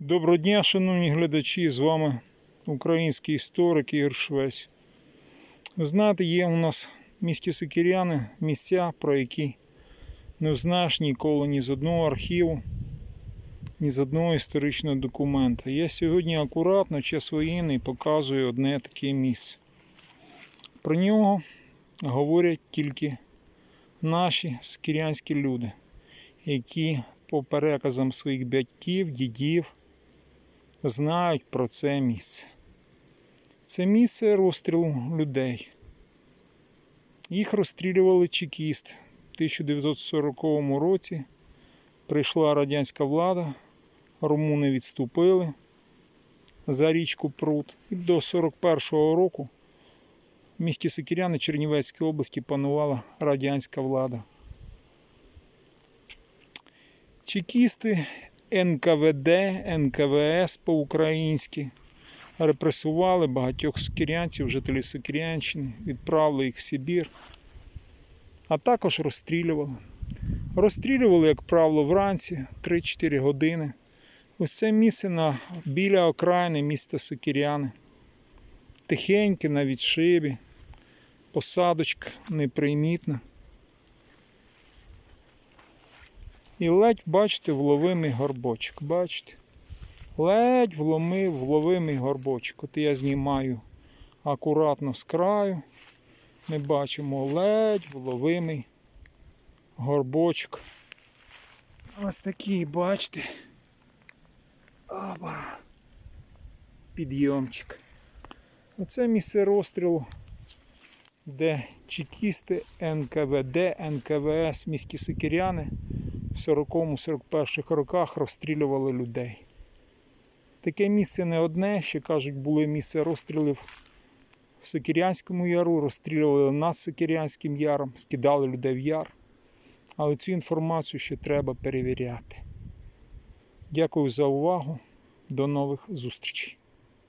Доброго дня, шановні глядачі, з вами український історик Ігор Швець. Знаєте, є у нас в місті Сикіряни місця, про які не взнаєш ніколи ні з одного архіву, ні з одного історичного документа. Я сьогодні акуратно, час воєнний, показую одне таке місце. Про нього говорять тільки наші скірянські люди, які по переказам своїх батьків, дідів знають про це місце. Це місце розстрілу людей. Їх розстрілювали чекіст. В 1940 році прийшла радянська влада, румуни відступили за річку Прут. І до 41-го року в місті Сокіряни Чернівецької області панувала радянська влада. Чекісти НКВД, НКВС по-українськи репресували багатьох сокірянців, жителів Сокірянщини, відправили їх в Сибір, а також розстрілювали. Розстрілювали, як правило, вранці 3-4 години. Ось це місце на, біля окраїни міста Сокіряни. Тихеньке на відшибі, посадочка непримітна. І ледь, бачите, вловимий горбочок. Бачите? Ледь вломив вловимий горбочок. От я знімаю акуратно з краю. Ми бачимо ледь вловимий горбочок. Ось такий, бачите. Оба. Підйомчик. Оце місце розстрілу, де чекісти НКВД, НКВС, міські сикіряни 40-41 роках розстрілювали людей. Таке місце не одне, ще кажуть, були місце розстрілів в Сокірянському яру, розстрілювали над Сокірянським яром, скидали людей в яр. Але цю інформацію ще треба перевіряти. Дякую за увагу. До нових зустрічей.